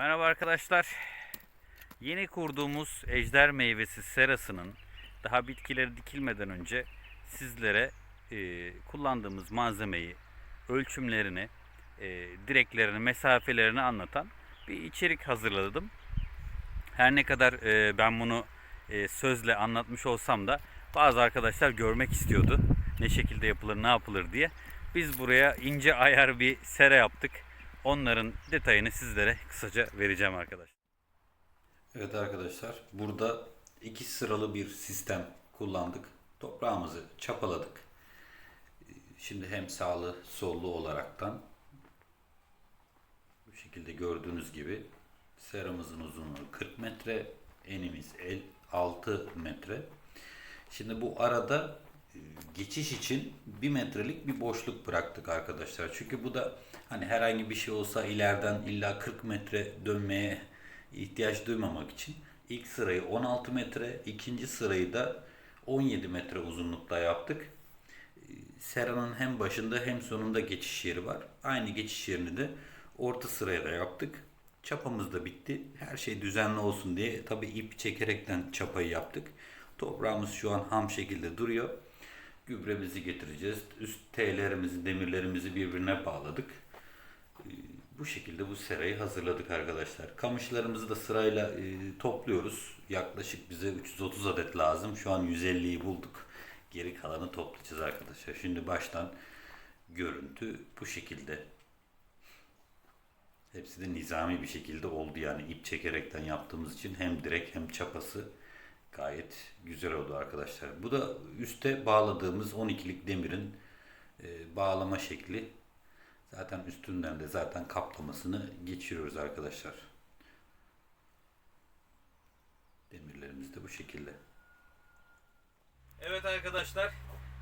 Merhaba arkadaşlar. Yeni kurduğumuz ejder meyvesi serasının daha bitkileri dikilmeden önce sizlere e, kullandığımız malzemeyi, ölçümlerini, e, direklerini, mesafelerini anlatan bir içerik hazırladım. Her ne kadar e, ben bunu e, sözle anlatmış olsam da bazı arkadaşlar görmek istiyordu. Ne şekilde yapılır, ne yapılır diye. Biz buraya ince ayar bir sera yaptık. Onların detayını sizlere kısaca vereceğim arkadaşlar. Evet arkadaşlar burada iki sıralı bir sistem kullandık. Toprağımızı çapaladık. Şimdi hem sağlı sollu olaraktan bu şekilde gördüğünüz gibi seramızın uzunluğu 40 metre, enimiz el 6 metre. Şimdi bu arada geçiş için bir metrelik bir boşluk bıraktık arkadaşlar. Çünkü bu da hani herhangi bir şey olsa ileriden illa 40 metre dönmeye ihtiyaç duymamak için ilk sırayı 16 metre, ikinci sırayı da 17 metre uzunlukta yaptık. Seranın hem başında hem sonunda geçiş yeri var. Aynı geçiş yerini de orta sıraya da yaptık. Çapamız da bitti. Her şey düzenli olsun diye tabi ip çekerekten çapayı yaptık. Toprağımız şu an ham şekilde duruyor. Gübremizi getireceğiz. Üst T'lerimizi, demirlerimizi birbirine bağladık. Ee, Bu şekilde bu serayı hazırladık arkadaşlar. Kamışlarımızı da sırayla e, topluyoruz. Yaklaşık bize 330 adet lazım. Şu an 150'yi bulduk. Geri kalanı toplayacağız arkadaşlar. Şimdi baştan görüntü bu şekilde. Hepsi de nizami bir şekilde oldu yani ip çekerekten yaptığımız için hem direk hem çapası gayet güzel oldu arkadaşlar. Bu da üste bağladığımız 12'lik demirin e, bağlama şekli. Zaten üstünden de zaten kaplamasını geçiriyoruz arkadaşlar. Demirlerimiz de bu şekilde. Evet arkadaşlar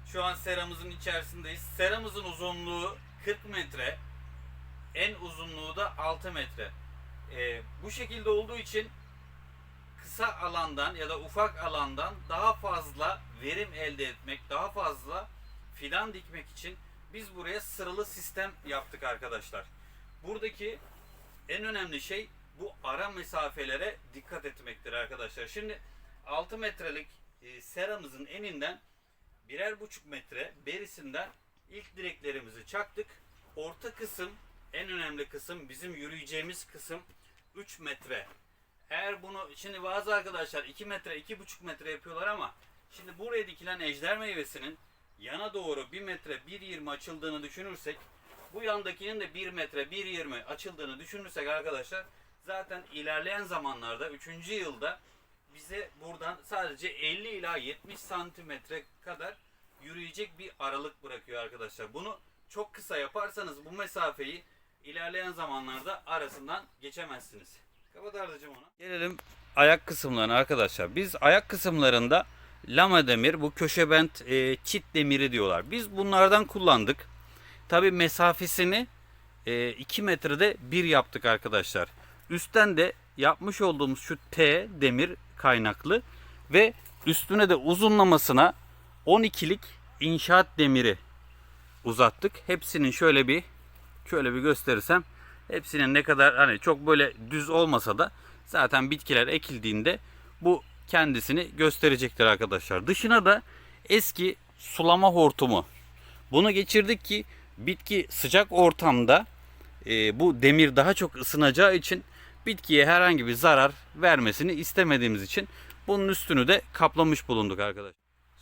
şu an seramızın içerisindeyiz. Seramızın uzunluğu 40 metre. En uzunluğu da 6 metre. Ee, bu şekilde olduğu için kısa alandan ya da ufak alandan daha fazla verim elde etmek, daha fazla fidan dikmek için biz buraya sıralı sistem yaptık arkadaşlar. Buradaki en önemli şey bu ara mesafelere dikkat etmektir arkadaşlar. Şimdi 6 metrelik e, seramızın eninden birer buçuk metre berisinden ilk direklerimizi çaktık. Orta kısım en önemli kısım bizim yürüyeceğimiz kısım 3 metre. Eğer bunu şimdi bazı arkadaşlar 2 metre 2,5 metre yapıyorlar ama şimdi buraya dikilen ejder meyvesinin yana doğru 1 metre 1.20 açıldığını düşünürsek bu yandakinin de 1 metre 1.20 açıldığını düşünürsek arkadaşlar zaten ilerleyen zamanlarda 3. yılda bize buradan sadece 50 ila 70 santimetre kadar yürüyecek bir aralık bırakıyor arkadaşlar. Bunu çok kısa yaparsanız bu mesafeyi ilerleyen zamanlarda arasından geçemezsiniz. Kapat onu. Gelelim ayak kısımlarına arkadaşlar. Biz ayak kısımlarında lama demir, bu köşe bent e, çit demiri diyorlar. Biz bunlardan kullandık. Tabi mesafesini 2 metrede bir yaptık arkadaşlar. Üstten de yapmış olduğumuz şu T demir kaynaklı ve üstüne de uzunlamasına 12'lik inşaat demiri uzattık. Hepsinin şöyle bir şöyle bir gösterirsem hepsinin ne kadar hani çok böyle düz olmasa da zaten bitkiler ekildiğinde bu kendisini gösterecektir arkadaşlar. Dışına da eski sulama hortumu. Bunu geçirdik ki bitki sıcak ortamda e, bu demir daha çok ısınacağı için bitkiye herhangi bir zarar vermesini istemediğimiz için bunun üstünü de kaplamış bulunduk arkadaşlar.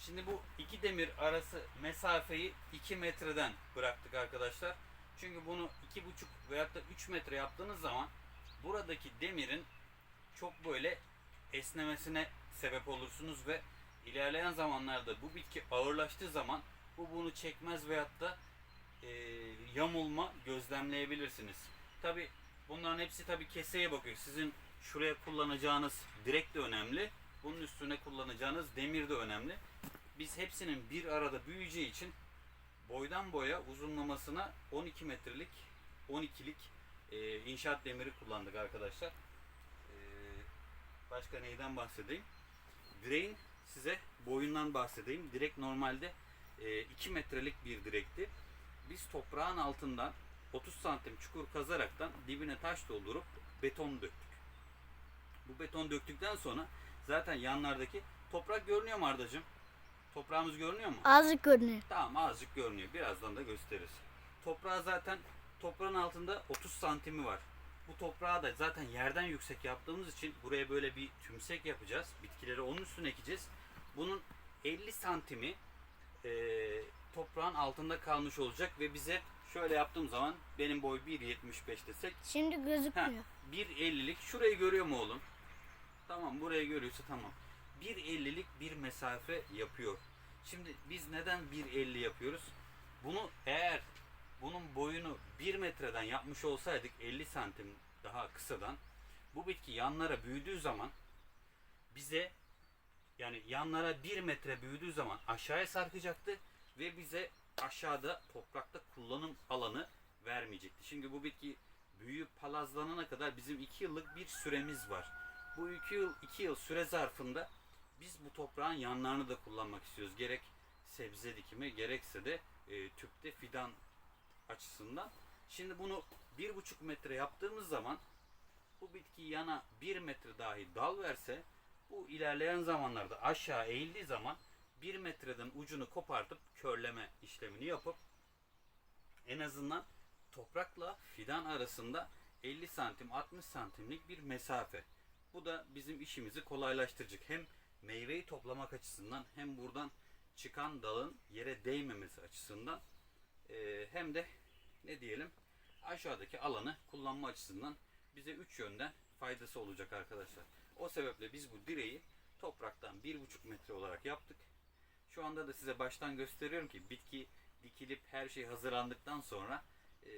Şimdi bu iki demir arası mesafeyi 2 metreden bıraktık arkadaşlar. Çünkü bunu 2,5 veyahut da 3 metre yaptığınız zaman buradaki demirin çok böyle esnemesine sebep olursunuz ve ilerleyen zamanlarda bu bitki ağırlaştığı zaman bu bunu çekmez veyahut da e, yamulma gözlemleyebilirsiniz. Tabi bunların hepsi tabi keseye bakıyor. Sizin şuraya kullanacağınız direk de önemli. Bunun üstüne kullanacağınız demir de önemli. Biz hepsinin bir arada büyüyeceği için boydan boya uzunlamasına 12 metrelik 12'lik e, inşaat demiri kullandık arkadaşlar. E, başka neyden bahsedeyim? Direğin size boyundan bahsedeyim. Direk normalde e, 2 metrelik bir direkti. Biz toprağın altından 30 santim çukur kazaraktan dibine taş doldurup beton döktük. Bu beton döktükten sonra zaten yanlardaki toprak görünüyor mu Ardacığım? Toprağımız görünüyor mu? Azıcık görünüyor. Tamam azıcık görünüyor. Birazdan da gösteririz. Toprağı zaten toprağın altında 30 santimi var. Bu toprağı da zaten yerden yüksek yaptığımız için buraya böyle bir tümsek yapacağız. Bitkileri onun üstüne ekeceğiz. Bunun 50 santimi eee, toprağın altında kalmış olacak ve bize şöyle yaptığım zaman benim boy 1.75 desek Şimdi gözükmüyor. 1.50'lik şurayı görüyor mu oğlum? Tamam burayı görüyorsa tamam. 1.50'lik bir mesafe yapıyor. Şimdi biz neden 1.50 yapıyoruz? Bunu eğer bunun boyunu 1 metreden yapmış olsaydık 50 santim daha kısadan bu bitki yanlara büyüdüğü zaman bize yani yanlara 1 metre büyüdüğü zaman aşağıya sarkacaktı ve bize aşağıda toprakta kullanım alanı vermeyecekti. Şimdi bu bitki büyüyüp palazlanana kadar bizim 2 yıllık bir süremiz var. Bu 2 yıl 2 yıl süre zarfında biz bu toprağın yanlarını da kullanmak istiyoruz. Gerek sebze dikimi gerekse de e, tüpte fidan açısından. Şimdi bunu 1,5 metre yaptığımız zaman bu bitki yana 1 metre dahi dal verse bu ilerleyen zamanlarda aşağı eğildiği zaman 1 metreden ucunu kopartıp körleme işlemini yapıp en azından toprakla fidan arasında 50 santim 60 santimlik bir mesafe. Bu da bizim işimizi kolaylaştıracak. Hem meyveyi toplamak açısından hem buradan çıkan dalın yere değmemesi açısından eee, hem de ne diyelim aşağıdaki alanı kullanma açısından bize üç yönden faydası olacak arkadaşlar. O sebeple biz bu direği topraktan bir buçuk metre olarak yaptık. Şu anda da size baştan gösteriyorum ki bitki dikilip her şey hazırlandıktan sonra e,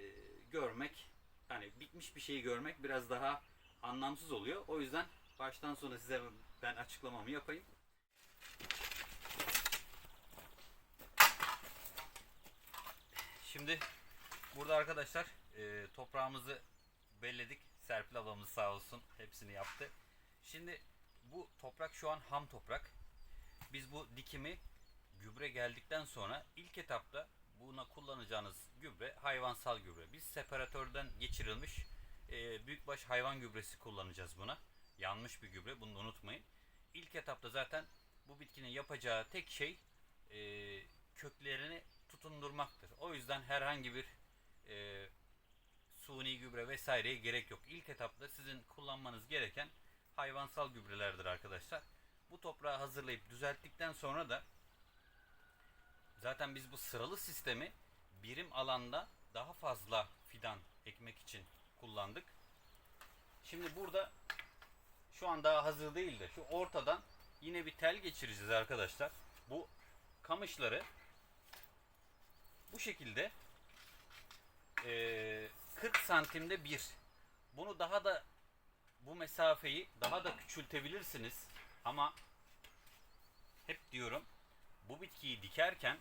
görmek hani bitmiş bir şeyi görmek biraz daha anlamsız oluyor. O yüzden baştan sona size ben açıklamamı yapayım. Şimdi burada arkadaşlar e, toprağımızı belledik. Serpil ablamız sağ olsun hepsini yaptı. Şimdi bu toprak şu an ham toprak. Biz bu dikimi gübre geldikten sonra ilk etapta buna kullanacağınız gübre hayvansal gübre. Biz separatörden geçirilmiş e, büyükbaş hayvan gübresi kullanacağız buna. Yanmış bir gübre bunu unutmayın. İlk etapta zaten bu bitkinin yapacağı tek şey e, köklerini tutundurmaktır. O yüzden herhangi bir e, suni gübre vesaireye gerek yok. İlk etapta sizin kullanmanız gereken hayvansal gübrelerdir arkadaşlar. Bu toprağı hazırlayıp düzelttikten sonra da zaten biz bu sıralı sistemi birim alanda daha fazla fidan ekmek için kullandık. Şimdi burada şu an daha hazır değil de şu ortadan yine bir tel geçireceğiz arkadaşlar. Bu kamışları bu şekilde eee, 40 santimde bir. Bunu daha da bu mesafeyi daha da küçültebilirsiniz ama hep diyorum bu bitkiyi dikerken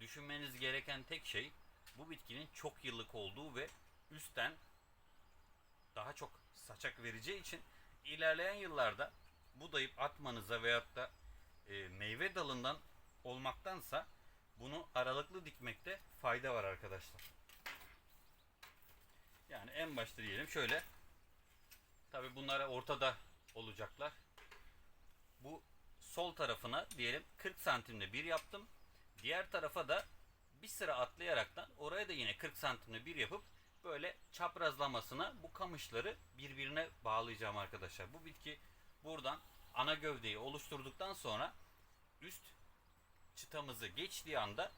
düşünmeniz gereken tek şey bu bitkinin çok yıllık olduğu ve üstten daha çok saçak vereceği için ilerleyen yıllarda budayıp atmanıza veyahut da e, meyve dalından olmaktansa bunu aralıklı dikmekte fayda var arkadaşlar. Yani en başta diyelim şöyle. Tabi bunlara ortada olacaklar. Bu sol tarafına diyelim 40 santimde bir yaptım. Diğer tarafa da bir sıra atlayaraktan oraya da yine 40 santimde bir yapıp böyle çaprazlamasına bu kamışları birbirine bağlayacağım arkadaşlar. Bu bitki buradan ana gövdeyi oluşturduktan sonra üst çıtamızı geçtiği anda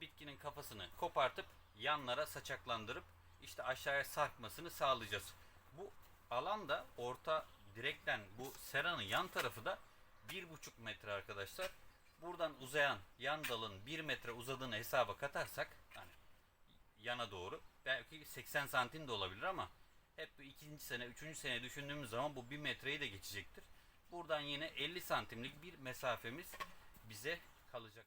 bitkinin kafasını kopartıp yanlara saçaklandırıp işte aşağıya sarkmasını sağlayacağız. Bu alanda orta direkten bu seranın yan tarafı da 1,5 metre arkadaşlar. Buradan uzayan yan dalın 1 metre uzadığını hesaba katarsak yani yana doğru belki 80 santim de olabilir ama hep bu ikinci sene, üçüncü sene düşündüğümüz zaman bu 1 metreyi de geçecektir. Buradan yine 50 santimlik bir mesafemiz bize kalacak.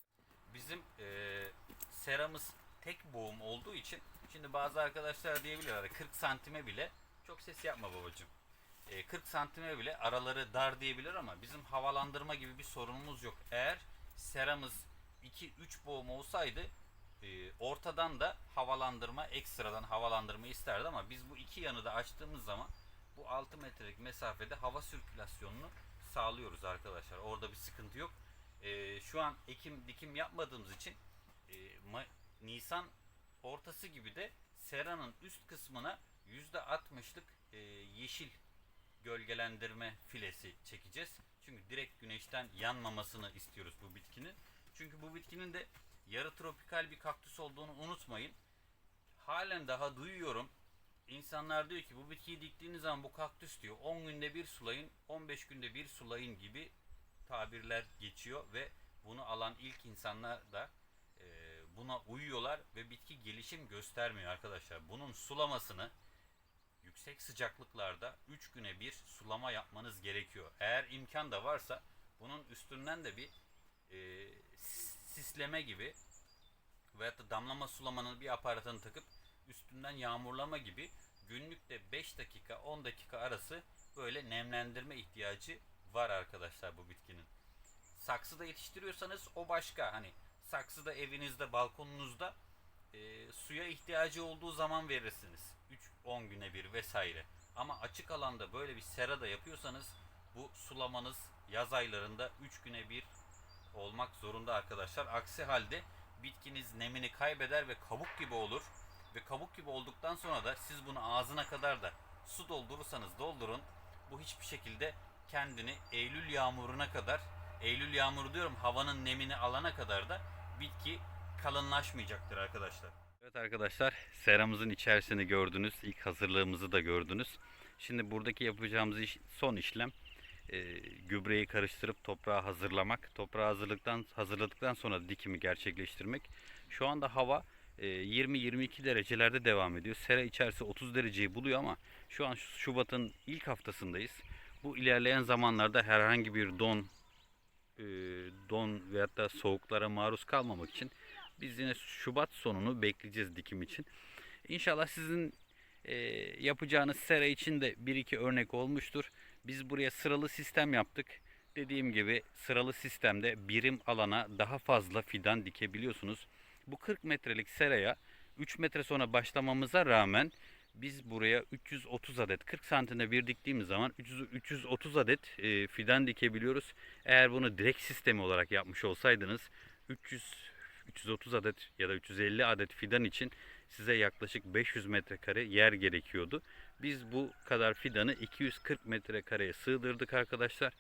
Bizim eee seramız tek boğum olduğu için şimdi bazı arkadaşlar diyebiliyorlar 40 santime bile çok ses yapma babacığım. E, 40 santime bile araları dar diyebilir ama bizim havalandırma gibi bir sorunumuz yok. Eğer seramız 2-3 boğum olsaydı e, ortadan da havalandırma ekstradan havalandırma isterdi ama biz bu iki yanı da açtığımız zaman bu 6 metrelik mesafede hava sirkülasyonunu sağlıyoruz arkadaşlar. Orada bir sıkıntı yok. Ee, şu an ekim dikim yapmadığımız için e, Ma- Nisan ortası gibi de seranın üst kısmına %60'lık e, yeşil gölgelendirme filesi çekeceğiz. Çünkü direkt güneşten yanmamasını istiyoruz bu bitkinin. Çünkü bu bitkinin de yarı tropikal bir kaktüs olduğunu unutmayın. Halen daha duyuyorum. İnsanlar diyor ki bu bitkiyi diktiğiniz zaman bu kaktüs diyor 10 günde bir sulayın, 15 günde bir sulayın gibi tabirler geçiyor ve bunu alan ilk insanlar da e, buna uyuyorlar ve bitki gelişim göstermiyor arkadaşlar. Bunun sulamasını yüksek sıcaklıklarda 3 güne bir sulama yapmanız gerekiyor. Eğer imkan da varsa bunun üstünden de bir e, sisleme gibi veyahut da damlama sulamanın bir aparatını takıp üstünden yağmurlama gibi günlükte 5 dakika 10 dakika arası böyle nemlendirme ihtiyacı var arkadaşlar bu bitkinin. Saksıda yetiştiriyorsanız o başka. Hani saksıda evinizde balkonunuzda e, suya ihtiyacı olduğu zaman verirsiniz. 3-10 güne bir vesaire. Ama açık alanda böyle bir serada yapıyorsanız bu sulamanız yaz aylarında 3 güne bir olmak zorunda arkadaşlar. Aksi halde bitkiniz nemini kaybeder ve kabuk gibi olur. Ve kabuk gibi olduktan sonra da siz bunu ağzına kadar da su doldurursanız doldurun. Bu hiçbir şekilde kendini Eylül yağmuruna kadar, Eylül yağmuru diyorum havanın nemini alana kadar da bitki kalınlaşmayacaktır arkadaşlar. Evet arkadaşlar seramızın içerisini gördünüz. İlk hazırlığımızı da gördünüz. Şimdi buradaki yapacağımız iş, son işlem e, gübreyi karıştırıp toprağı hazırlamak. Toprağı hazırlıktan hazırladıktan sonra dikimi gerçekleştirmek. Şu anda hava e, 20-22 derecelerde devam ediyor. Sera içerisi 30 dereceyi buluyor ama şu an Şubat'ın ilk haftasındayız. Bu ilerleyen zamanlarda herhangi bir don e, don veyahut da soğuklara maruz kalmamak için biz yine Şubat sonunu bekleyeceğiz dikim için. İnşallah sizin e, yapacağınız sera için de bir iki örnek olmuştur. Biz buraya sıralı sistem yaptık. Dediğim gibi sıralı sistemde birim alana daha fazla fidan dikebiliyorsunuz. Bu 40 metrelik seraya 3 metre sonra başlamamıza rağmen biz buraya 330 adet 40 santine bir diktiğimiz zaman 300, 330 adet e, fidan dikebiliyoruz. Eğer bunu direkt sistemi olarak yapmış olsaydınız 300 330 adet ya da 350 adet fidan için size yaklaşık 500 metrekare yer gerekiyordu. Biz bu kadar fidanı 240 metrekareye sığdırdık arkadaşlar.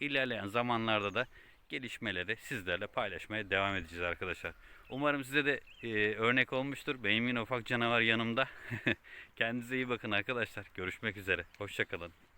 İlerleyen zamanlarda da gelişmeleri sizlerle paylaşmaya devam edeceğiz arkadaşlar. Umarım size de e, örnek olmuştur. Benim yine ufak canavar yanımda. Kendinize iyi bakın arkadaşlar. Görüşmek üzere. Hoşçakalın.